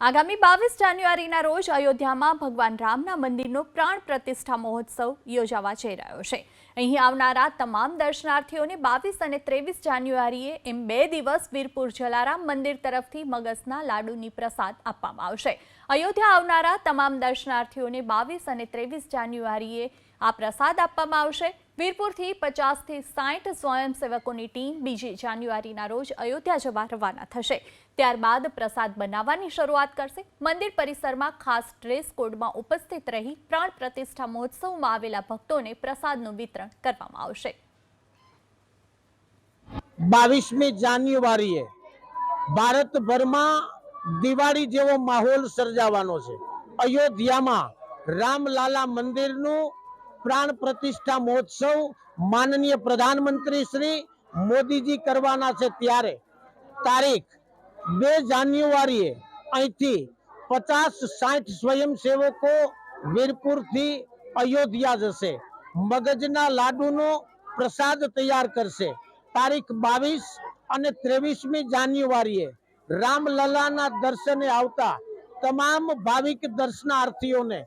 આગામી બાવીસ જાન્યુઆરીના રોજ અયોધ્યામાં ભગવાન રામના મંદિરનો પ્રાણ પ્રતિષ્ઠા મહોત્સવ યોજાવા જઈ રહ્યો છે. અહીં આવનારા તમામ દર્શનાર્થીઓને બાવીસ અને ત્રેવીસ જાન્યુઆરીએ એમ બે દિવસ વીરપુર જલારામ મંદિર તરફથી મગસના લાડુની પ્રસાદ આપવામાં આવશે. અયોધ્યા આવનારા તમામ દર્શનાર્થીઓને બાવીસ અને ત્રેવીસ જાન્યુઆરીએ આ પ્રસાદ આપવામાં આવશે. વીરપુરથી પચાસથી સાઠ સ્વયંસેવકોની ટીમ બીજી જાન્યુઆરીના રોજ અયોધ્યા જવા રવાના થશે. ત્યારબાદ પ્રસાદ બનાવવાની શરૂઆત કરશે. મંદિર પરિસરમાં ખાસ ડ્રેસ કોડમાં ઉપસ્થિત રહી પ્રાણ પ્રતિષ્ઠા મહોત્સવમાં આવેલા ભક્તોને પ્રસાદનું વિતરણ કરવામાં આવશે. બાવીસમી જાન્યુઆરીએ ભારતભરમાં દિવાળી જેવો માહોલ સર્જાવાનો છે. અયોધ્યામાં રામલાલા મંદિરનું પ્રાણ પ્રતિષ્ઠા મહોત્સવ માનનીય પ્રધાનમંત્રી શ્રી મોદીજી કરવાના છે ત્યારે. તારીખ બે જાન્યુઆરીએ અહીંથી પચાસ સાઠ સ્વયંસેવકો વીરપુરથી અયોધ્યા જશે. મગજના લાડુનો પ્રસાદ તૈયાર કરશે. તારીખ બાવીસ અને ત્રેવીસમી જાન્યુઆરીએ રામલલાના દર્શને આવતા તમામ ભાવિક દર્શનાર્થીઓને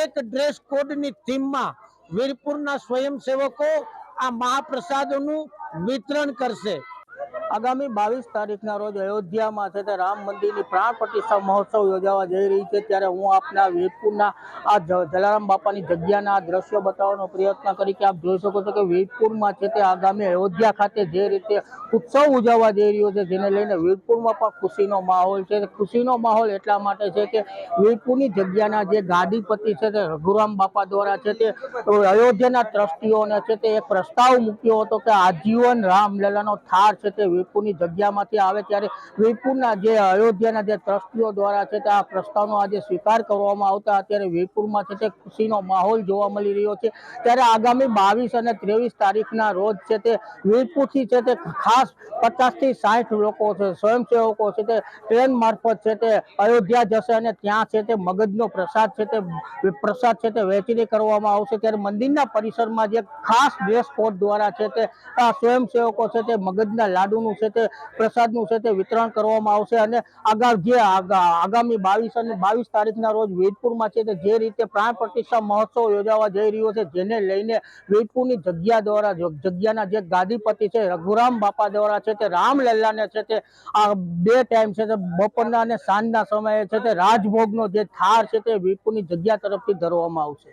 એક ડ્રેસ કોડની થીમમાં વીરપુરના સ્વયંસેવકો આ મહાપ્રસાદનું વિતરણ કરશે. આગામી બાવીસ તારીખના રોજ અયોધ્યામાં છે તે રામ મંદિરની પ્રાણ પ્રતિષ્ઠા મહોત્સવ યોજાવા જઈ રહી છે. ત્યારે હું આપના વીરપુરના આ જલારામ બાપાની જગ્યાના દ્રશ્યો બતાવવાનો પ્રયત્ન કરી કે આપ જોઈ શકો છો કે વીરપુરમાં છે તે આગામી અયોધ્યા ખાતે જે રીતે ઉત્સવ ઉજવવા જઈ રહ્યો છે જેને લઈને વીરપુરમાં પણ ખુશીનો માહોલ છે. ખુશીનો માહોલ એટલા માટે છે કે વીરપુરની જગ્યાના જે ગાદીપતિ છે તે રઘુરામ બાપા દ્વારા છે તે અયોધ્યાના ટ્રસ્ટીઓને છે તે એક પ્રસ્તાવ મૂક્યો હતો કે આજીવન રામલલાનો થાર છે તે વીરપુરની જગ્યામાંથી આવે ત્યારે વીરપુરના જે અયોધ્યાના જે ટ્રસ્ટીઓ દ્વારા છે તે આ પ્રસ્તાવનો આજે સ્વીકાર કરવામાં આવતા અત્યારે વીરપુરમાં છે તે ખુશીનો માહોલ જોવા મળી રહ્યો છે ત્યારે આગામી બાવીસ અને ત્રેવીસ તારીખના રોજ છે તે વીરપુરથી છે તે ખાસ પચાસથી સાઠ લોકો છે સ્વયંસેવકો છે તે ટ્રેન મારફત છે તે અયોધ્યા જશે અને ત્યાં છે તે મગજનો પ્રસાદ છે તે પ્રસાદ છે તે વહેંચણી કરવામાં આવશે ત્યારે મંદિરના પરિસરમાં જે ખાસ ડ્રેસ કોડ દ્વારા છે તે આ સ્વયંસેવકો છે તે મગજના લાડુનું છે તે પ્રસાદનું છે તે વિતરણ કરવામાં આવશે અને આગળ જે આગા- આગામી બાવીસ અને બાવીસ તારીખના રોજ વીરપુરમાં છે તે જે રીતે પ્રાણ પ્રતિષ્ઠા મહોત્સવ યોજાવા જઈ રહ્યો છે, જેને લઈને વીરપુરની જગ્યા દ્વારા જગ્યાના જે ગાદીપતિ છે, રઘુરામ બાપા દ્વારા છે તે રામલલ્લાને છે તે આ બે ટાઈમ છે તે બપોરના અને સાંજના સમયે છે તે રાજભોગનો જે થાળ છે તે વીરપુરની જગ્યા તરફથી ધરવામાં આવશે.